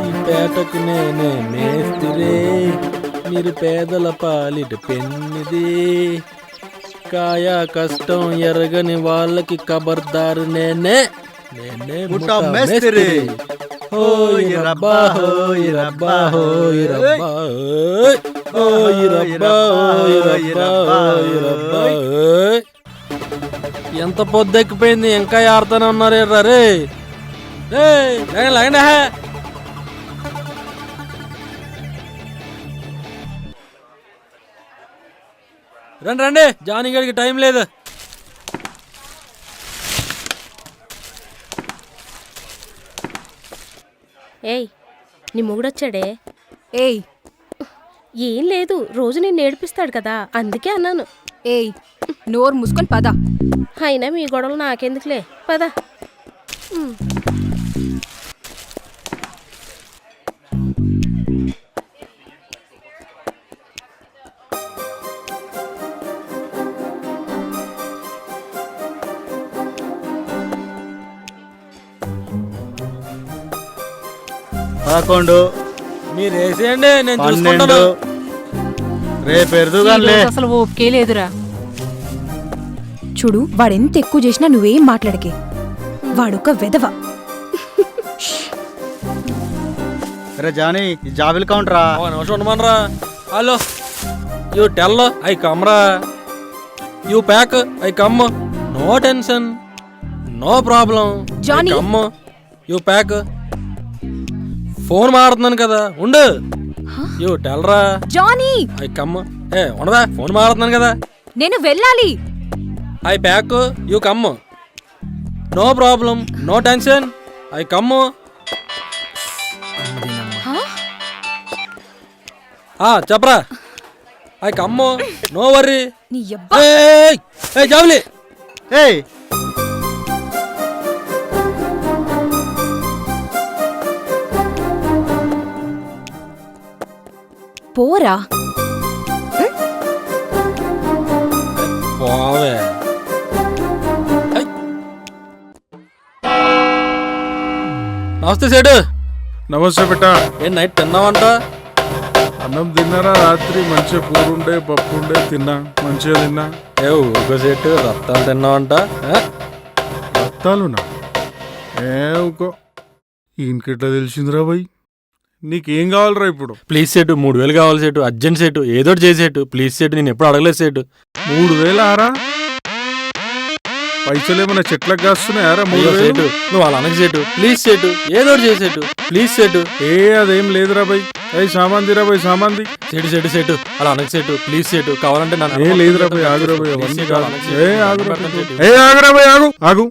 ఈ పేటకు నేనే మేస్తిరే మీరు పేదల పాలిట పెన్నిది కాయా కష్టం ఎరగని వాళ్ళకి కబర్దారు నేనే నేనే ముఠా మేస్తిరి. హోయ్ రబ్బా హోయ్ రబ్బా హోయ్ రబ్బా హోయ్. హోయ్ రబ్బా హోయ్ రబ్బా హోయ్ రబ్బా హోయ్. ఎంత పొద్దెక్కిపోయింది? ఇంకా ఆడుతూనే ఉన్నారు రే! హే! రండి రండి! జానీ గడికి టైం లేదు. ఏయ్ నీ మొగుడొచ్చాడే? ఏయ్! ఏం లేదు రోజు నేను నేర్పిస్తాడు కదా అందుకే అన్నాను. ఏయ్! నోరు మూసుకొని పద. అయినా మీ గొడవలు నాకెందుకులే? పద. పదకొండు మీరు వేసేయండి నేను చూసుకుంటాను. రేపు ఈరోజు అసలు ఓపికే లేదురా. చూడు వాడెంత ఎక్కువ చేసినా నువ్వేం మాట్లాడకే. వాడొక వెధవ. రే జానీ ఈ జాబిల్ కౌంటరా ఒక నిమిషం ఉండమనరా hello. You tell I Kamra you pack I come. No tension no problem Johnny. Come. You pack. Phone మాడుతున్నాను కదా ఉండు. యూ టెల్రా జానీ! I come. ఏ ఉండదా? ఫోన్ మాడుతున్నాను కదా. నేను వెళ్ళాలి. I pack you come. No problem no tension I come. చెప్పరా. I come no worry. ఏయ్ జావులి. ఏయ్. పోరా. పోవే. నమస్తే సేటు. నమస్తే బిడ్డ. ఏం నైట్ తిన్నావంట? అన్నం తిన్నారా? రాత్రి మంచిగా కూర ఉండే పప్పు ఉండే తిన్నా. మంచిగా తిన్నా. ఏ ఊరుకో సేటు రత్తాలు తిన్నావంట ఆ? రత్తాలునా? ఏ ఊకో ఈయనకిట్లా తెలిసిందిరా బాయ్ నీకేం కావాలరా ఇప్పుడు? ప్లీజ్ సేటు మూడు వేలు కావాలి సేటు అర్జెంట్ సేటు ఏదో చేసేటు ప్లీజ్ సేటు నేను ఎప్పుడు అడగలేదు సేటు. మూడు వేలు ఆరా పైసలు ఏమైనా చెట్లకు కాస్తున్నాయారా మూడు వేలు? నువ్వు అలా అనకు సేటు. ప్లీజ్ సేటు. ఏదో ఒకటి చేసేటు ప్లీజ్ సేటు. ఏ అదేం లేదురా బాయ్ అయ్యి సామాన్ దిరా బాయ్ సామాన్ ది సేటు సేటు సేటు. అలా అనకు సేటు. ప్లీజ్ సేటు. కావాలంటే నన్ను ఏ లేదురా బాయ్ ఆగురా బాయ్ ప్లీజ్ అవన్నీ సేటు, కాదు. అలా అనకు ఏ ఆగురా. ఏ ఆగురా బాయ్ ఆగు ఆగు.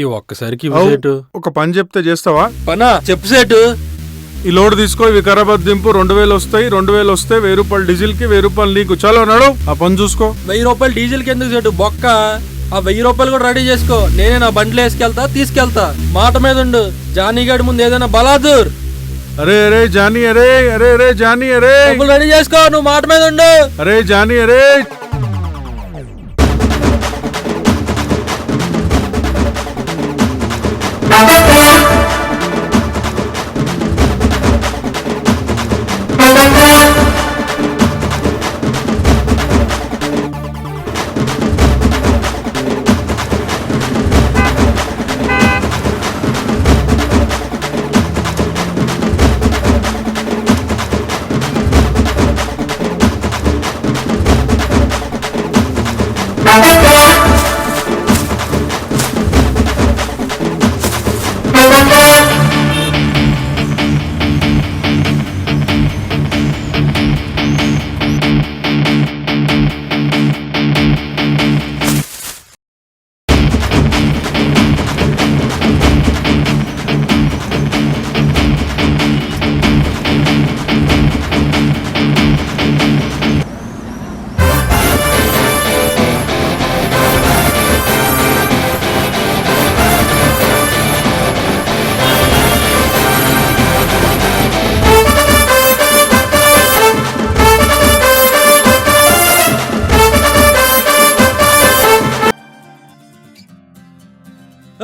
ఈ ఒక్కసారికి ఇవ్వు అవు. సేటు. ఒక పని చెప్తే చేస్తావా? పనా చెప్పు సేటు. ఈ లోడ్ తీసుకో వికారాబాద్ దింపు రెండు వేలు వస్తాయి రెండు వేలు వస్తే వెయ్యి రూపాయలు డీజిల్కి వెయ్యి రూపాయలు నీకు. చాలా అన్నాడు ఆ పని చూసుకో. వెయ్యి రూపాయలు డీజిల్కి ఎందుకు చెట్టు బొక్క ఆ వెయ్యి రూపాయలు కూడా రెడీ చేసుకో. నేనే నా బండ్లు వేసుకెళ్తా తీసుకెళ్తా. మాట మీద ఉండు. జానీగాడి ముందు ఏదైనా బలాదూర్. అరే అరే జానీ అరే అరే అరే జానీ అరే. రెడీ చేసుకో నువ్వు మాట మీద ఉండు. అరే జానీ అరే.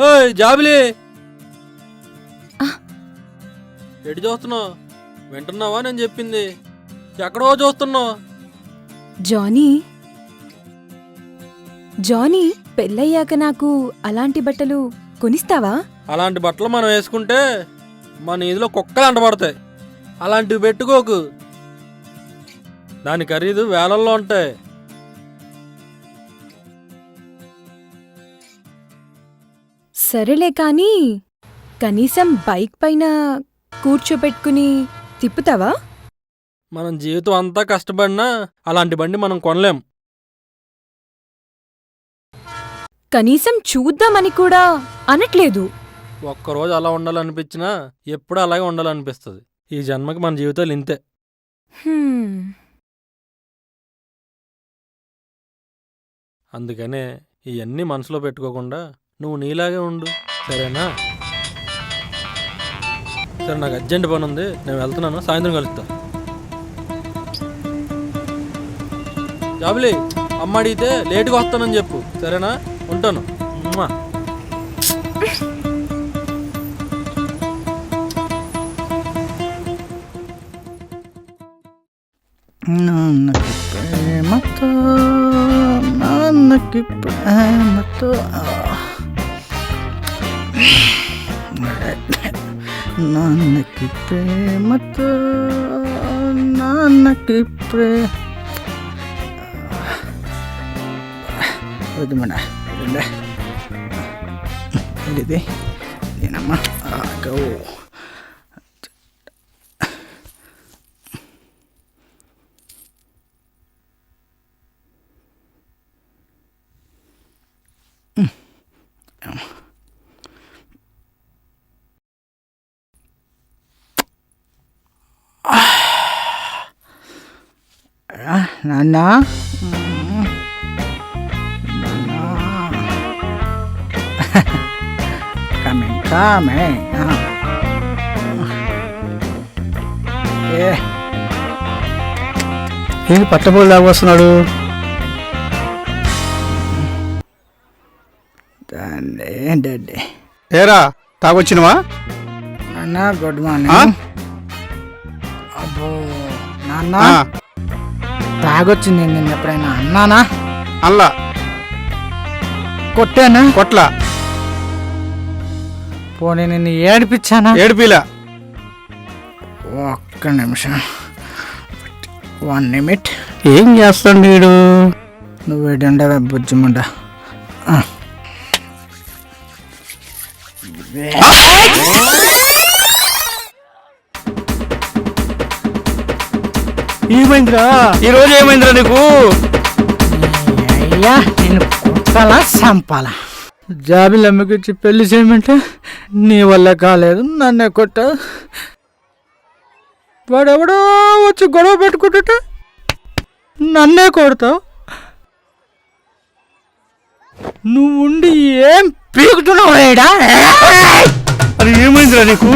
ఏయ్ జాబిలి. ఎటు చూస్తున్నావు? వింటున్నావా నేను చెప్పింది? ఎక్కడో చూస్తున్నావు? జానీ. జానీ పెళ్ళయ్యాక నాకు అలాంటి బట్టలు కొనిస్తావా? అలాంటి బట్టలు మనం వేసుకుంటే మన ఇదిలో కుక్కలు అంటబడతాయి. అలాంటివి పెట్టుకోకు. దాని ఖరీదు వేలల్లో ఉంటాయి. సరేలే కానీ కనీసం బైక్ పైన కూర్చోపెట్టుకుని తిప్పుతావా? మనం జీవితం అంతా కష్టపడినా అలాంటి బండి మనం కొనలేం. కనీసం చూద్దామని కూడా అనట్లేదు. ఒక్కరోజు అలా ఉండాలనిపించినా ఎప్పుడు అలాగే ఉండాలనిపిస్తుంది. ఈ జన్మకి మన జీవితాలు ఇంతే. హ్మ్. అందుకనే ఇవన్నీ మనసులో పెట్టుకోకుండా నువ్వు నీలాగే ఉండు. సరేనా? సరే నాకు అర్జెంట్ పని ఉంది. నేను వెళ్తున్నాను. సాయంత్రం కలుస్తా. జాబులే అమ్మ అడిగితే లేటుగా వస్తానని చెప్పు. సరేనా? ఉంటాను. అమ్మా నాన్నకి ప్రేమతో నాన్నకి ప్రేమతో నాన్నకి ప్రేమతో నాన్నకి ప్రే వద్దు మన ఇది నేనమ్మా ఆగో నాన్న? ఏ. ఏంటి పట్టబోలు దాకా వస్తున్నాడు? ఏంటండి ఏరా తాగొచ్చినవా? నాన్న గుడ్? మార్నింగ్ అబ్బో నాన్న? తాగొచ్చింది నేను ఎప్పుడైనా అన్నానా? అల్లా కొట్టానా? కొట్ల. పోనీ నిన్ను ఏడిపించానా? ఏడుపిలా. ఒక్క నిమిషం. One minute. ఏం చేస్తాడు వీడు? నువ్వు ఉండవే బుజ్జిముండ. ఏమైందిరా? ఈ రోజు ఏమైందిరా నీకు? అయ్యా నేను కొట్టాలా చంపాలా. జాబిలు అమ్మకిచ్చి పెళ్ళి చేయమంటే నీ వల్ల కాలేదు నన్నే కొట్ట వాడెవడో వచ్చి గొడవ పెట్టుకుంటుంట నన్నే కొడతావు? నువ్వు ఉండి ఏం పీకుతున్నావు అది ఏమైందిరా నీకు?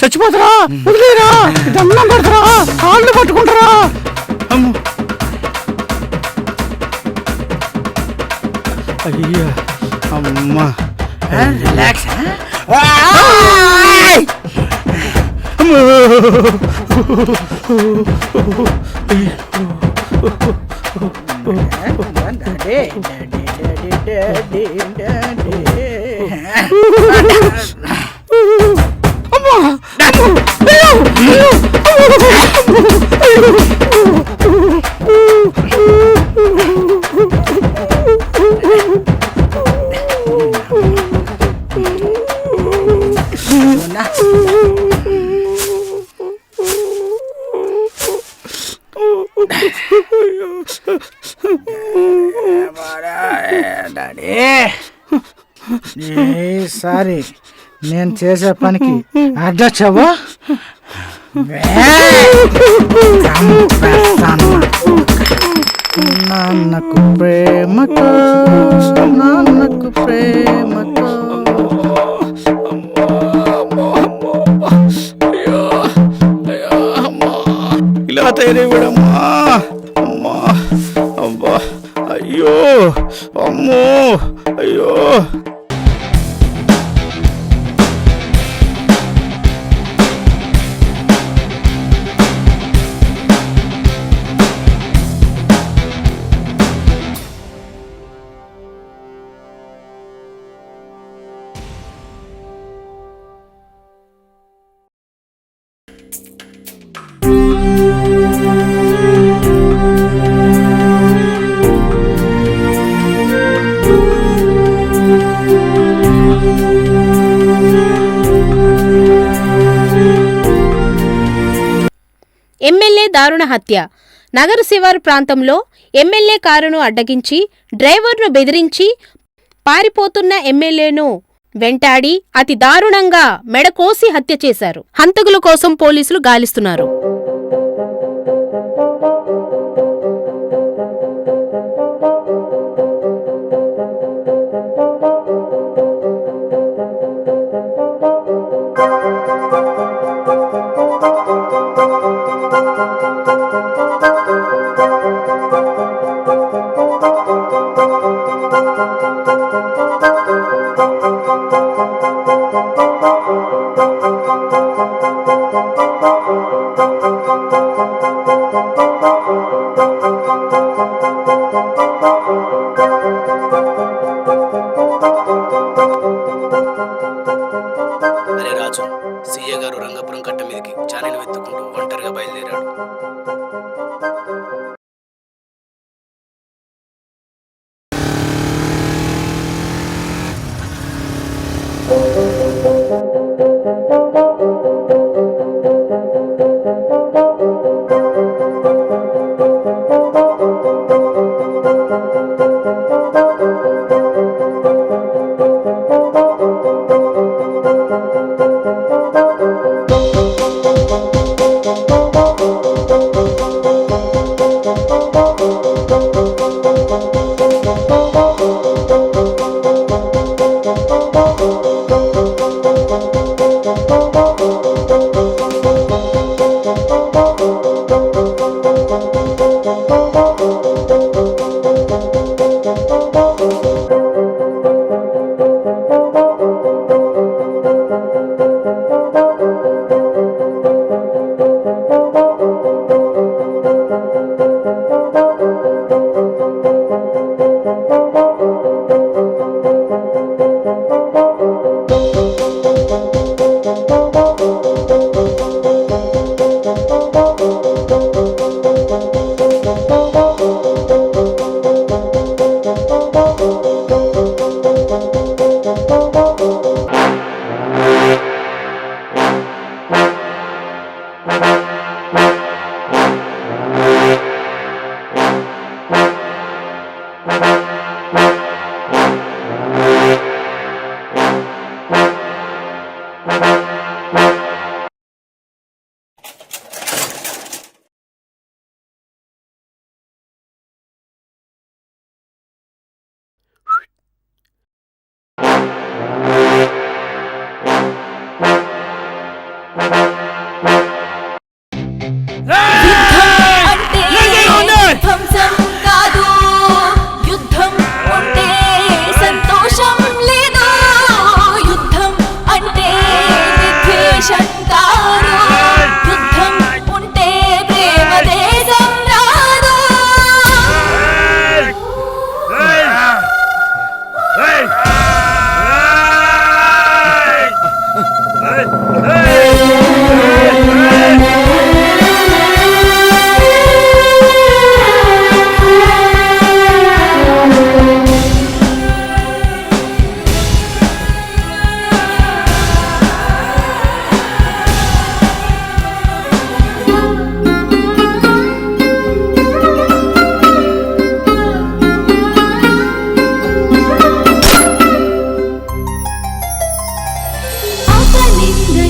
చచ్చిపోతారా? వదిలేరా? దమ్నం పడతారా? కాళ్ళు పట్టుకుంటారా? అయ్యా. అమ్మా. రిలాక్స్ ఒక్కసారి నేను చేసే పనికి అడ్డొచ్చావా? నాన్నకు ప్రేమతో నాన్నకు ప్రేమతో ఇలా తయారైపోయాడమ్మా. అమ్మా అబ్బా అయ్యో అమ్మో అయ్యో. ఎమ్మెల్యే దారుణ హత్య. నగర శివారు ప్రాంతంలో ఎమ్మెల్యే కారును అడ్డగించి డ్రైవర్ను బెదిరించి పారిపోతున్న ఎమ్మెల్యేను వెంటాడి అతి దారుణంగా మెడకోసి హత్య చేశారు. హంతకుల కోసం పోలీసులు గాలిస్తున్నారు.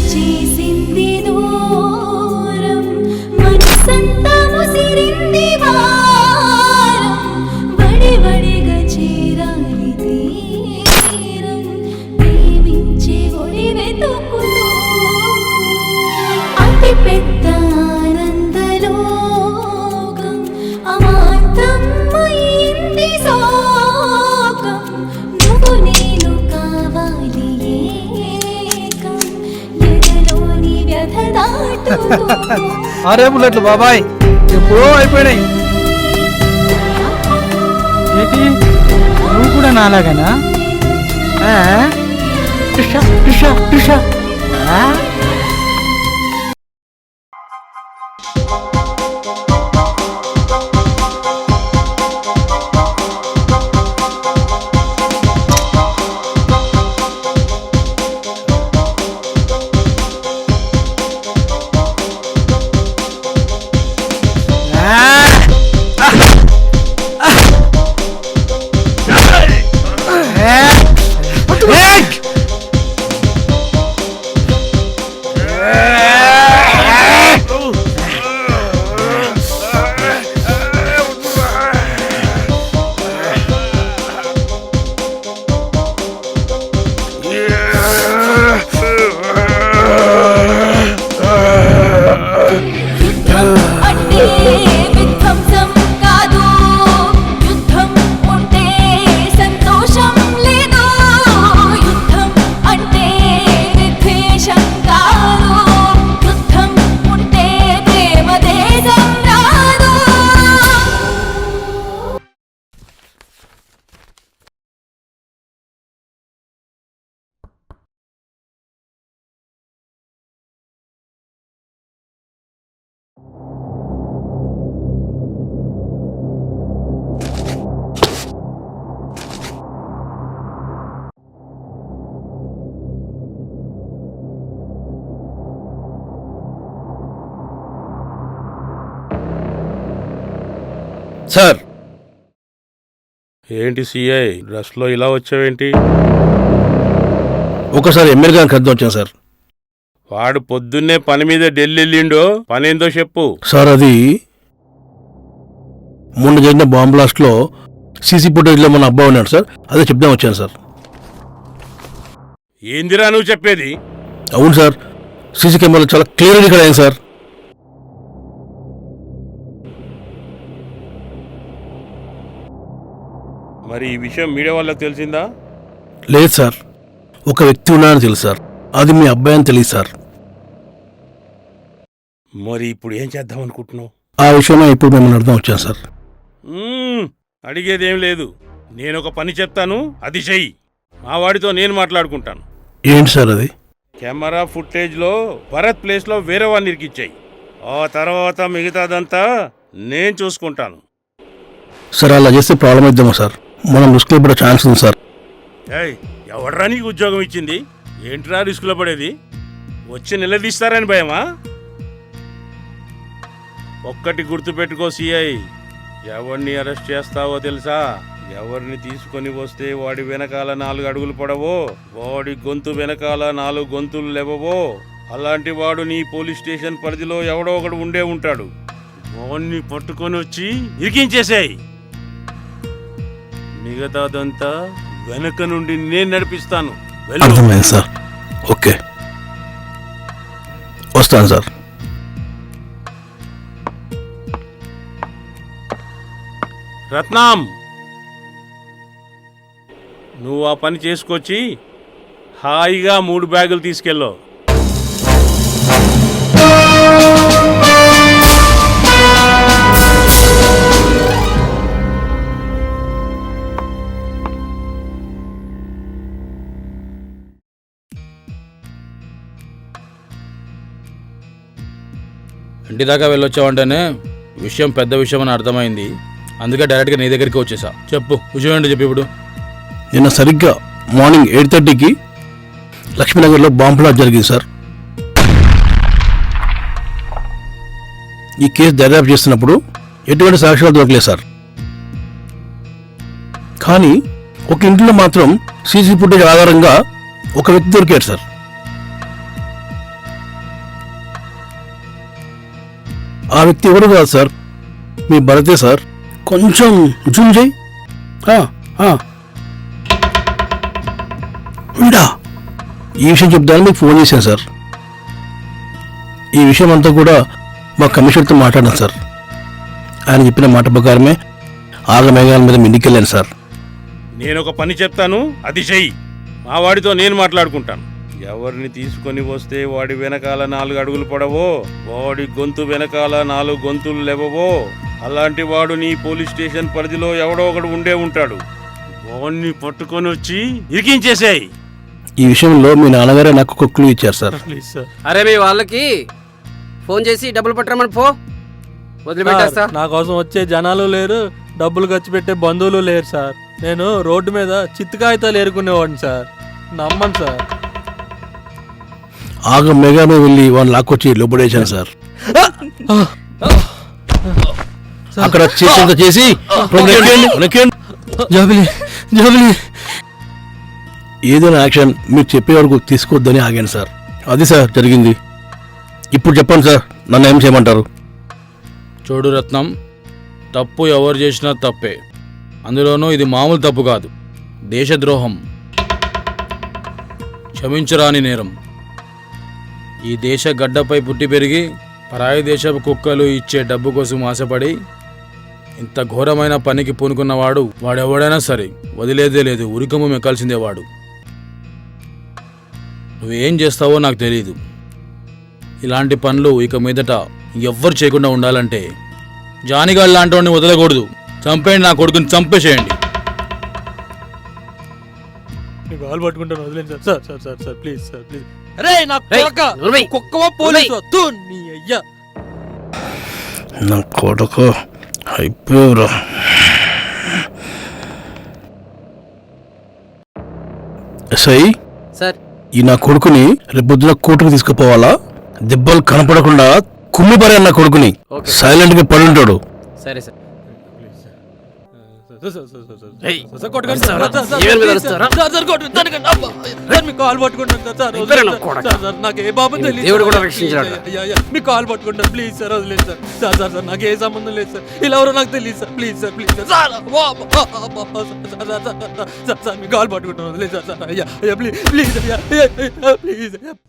teaching అరే బుల్లెట్లు బాబాయ్ ఎప్పుడో అయిపోయినాయి ఏంటి నువ్వు కూడా నాలాగనా ఆ? టిషా, టిషా, టిషా. సార్. ఏంటి సిఐ డ్రెస్లో ఇలా వచ్చావేంటి? ఒకసారి ఎమ్మెల్యే గారికి అర్థం వచ్చాను సార్. వాడు పొద్దున్నే పని మీద ఢిల్లీ వెళ్ళిండో పనేందో చెప్పు. సార్ అది మొన్న జరిగిన బాంబ్ బ్లాస్ట్లో సీసీ ఫుటేజ్లో మన అబ్బాయి ఉన్నాడు సార్. అదే చెప్దాం వచ్చాను సార్. ఏందిరా నువ్వు చెప్పేది? అవును సార్ సీసీ కెమెరాలు చాలా క్లియర్గా ఇక్కడ అయింది సార్. మరి ఈ విషయం మీడియా వాళ్ళకి తెలిసిందా? లేదు సార్. ఒక వ్యక్తి ఉన్నాడని తెలుసు సార్. అది మీ అబ్బాయి అని తెలియదు సార్. మరి ఇప్పుడు ఏం చేద్దాం అనుకుంటున్నావు? ఆ విషయమే ఇప్పుడు మిమ్మల్ని అర్థం వచ్చాను సార్. మ్మ్, అడిగేదేం లేదు. నేను ఒక పని చెప్తాను అది చెయ్యి. మా వాడితో నేను మాట్లాడుకుంటాను. ఏంటి సార్ అది? కెమెరా ఫుటేజ్లో భరత్ ప్లేస్లో వేరే వాడిని ఇరికిచ్చాయి. ఆ తర్వాత మిగతాదంతా నేను చూసుకుంటాను. సార్ అలా చేస్తే ప్రాబ్లం అవుతామా సార్. మనం రిస్క్లో పడే ఛాన్స్ ఉంది సార్ ఎవడరా నీకు ఉద్యోగం ఇచ్చింది? ఏంట్రా రిస్క్లో పడేది? వచ్చి నిలదీస్తారని భయమా? ఒక్కటి గుర్తుపెట్టుకో సిఐ ఎవరిని అరెస్ట్ చేస్తావో తెలుసా? ఎవరిని తీసుకొని వస్తే వాడి వెనకాల నాలుగు అడుగులు పడవో? వాడి గొంతు వెనకాల నాలుగు గొంతులు లేవవో? అలాంటి వాడు నీ పోలీస్ స్టేషన్ పరిధిలో ఎవడో ఒకడు ఉండే ఉంటాడు. వాడిని పట్టుకొని వచ్చి ఇరికించేసాయి. మిగతాదంతా వెనక నుండి నేను నడిపిస్తాను. అర్థమైంది సార్. ఓకే. వస్తాను సార్. రత్నం! నువ్వు ఆ పని చేసుకొచ్చి హాయిగా మూడు బ్యాగులు తీసుకెళ్ళు. ఇంటి దాకా వెళ్ళొచ్చావంటేనే విషయం పెద్ద విషయం అని అర్థమైంది. అందుకే డైరెక్ట్గా నీ దగ్గరికి వచ్చేసా. చెప్పు విషయం ఏంటో చెప్పు ఇప్పుడు. నిన్న సరిగ్గా మార్నింగ్ ఎయిట్ థర్టీకి లక్ష్మీనగర్లో బాంబ్ బ్లాస్ట్ జరిగింది సార్. ఈ కేసు దర్యాప్తు చేస్తున్నప్పుడు ఎటువంటి సాక్ష్యాలు దొరకలేదు సార్. కానీ ఒక ఇంట్లో మాత్రం సీసీ ఫుటేజ్ ఆధారంగా ఒక వ్యక్తి దొరికాడు సార్. ఆ వ్యక్తి ఎవరు కాదు సార్? మీ భరతే సార్? కొంచెం జూమ్ చేయి. వీడా ఈ విషయం చెప్దామని మీకు ఫోన్ చేశాను సార్. ఈ విషయం అంతా కూడా మా కమిషనర్తో మాట్లాడాను సార్. ఆయన చెప్పిన మాట ప్రకారమే ఆగమేఘాల మీద మిండికెళ్ళాను సార్. నేను ఒక పని చెప్తాను అది చెయ్యి. మా వాడితో నేను మాట్లాడుకుంటాను. ఎవరిని తీసుకొని వస్తే వాడి వెనకాల నాలుగు అడుగులు పడవో? వాడి గొంతు వెనకాల నాలుగు గొంతులు లేవవో? అలాంటి వాడు నీ పోలీస్ స్టేషన్ పరిధిలో ఎవడో ఒకడు ఉండే ఉంటాడు. వాడిని పట్టుకొని వచ్చి ఇరికించేసాయి. ఈ విషయంలో మీ నాన్నగారే నాకు కుక్కలు ఇచ్చారు సార్. ప్లీజ్ సార్ అరే మీ వాళ్ళకి ఫోన్ చేసి డబ్బులు పట్టరమని పో. వదిలిపెట్టేస్తా. సార్, నా కోసం వచ్చే జనాలు లేరు డబ్బులు ఖర్చు పెట్టే బంధువులు లేరు సార్. నేను రోడ్డు మీద చిత్తు కాగితాలు ఏరుకునేవాడిని సార్. నమ్మను సార్. ఆగ మెగామే వెళ్ళి వాళ్ళని లాక్కొచ్చి లోపడేశాను సార్. అక్కడ చేసేంత చేసి వెనకేయండి. జాబిలి జాబిలి. ఏదైనా యాక్షన్ మీరు చెప్పే వరకు తీసుకోవద్దని ఆగాను సార్. అది సార్ జరిగింది. ఇప్పుడు చెప్పండి సార్ నన్ను ఏం చేయమంటారు? చూడు రత్నం తప్పు ఎవరు చేసినా తప్పే. అందులోనూ ఇది మామూలు తప్పు కాదు దేశద్రోహం. క్షమించరాని నేరం. ఈ దేశ గడ్డపై పుట్టి పెరిగి పరాయి దేశపు కుక్కలు ఇచ్చే డబ్బు కోసం ఆశపడి ఇంత ఘోరమైన పనికి పూనుకున్నవాడు వాడెవడైనా సరే వదిలేదే లేదు ఉరికము మెక్కాల్సిందే వాడు. నువ్వేం చేస్తావో నాకు తెలియదు ఇలాంటి పనులు ఇక మీదట ఎవ్వరు చేయకుండా ఉండాలంటే జానిగాడు లాంటి వాడిని వదలకూడదు. చంపేయండి నా కొడుకుని చంపేసేయండి. పట్టుకుంటాను వదిలేండి sir sir sir sir please sir please. అరే నా కొడక. కుక్కవా పోలీసు? తూ నీ అయ్యా. నా కొడుకు అయిపోయావురా. SI sir. ఈ నా కొడుకుని రేపొద్దున కోర్టుకు తీసుకుపోవాలా? దెబ్బలు కనపడకుండా కుమ్మి పడే నా కొడుకుని. ఓకే. సైలెంట్గా పడి ఉంటాడు సరే సార్. మీ కాలు పట్టుకుంటాను సార్, సార్, నాకు ఏ తెలియదు దేవుడు కూడా అయ్యా, మీ కాలు పట్టుకుంటాను ప్లీజ్ సార్ వదిలేదు సార్ సార్ సార్ సార్ నాకు ఏ సంబంధం లేదు సార్ ఇలా ఎవరో నాకు తెలియదు sir please sir please sir sir sir, sir, మీ కాలు పట్టుకుంటాను వదిలేదు సార్ సార్ అయ్యా అయ్యా ప్లీజ్ ప్లీజ్ అయ్యా, ప్లీజ్ అయ్యా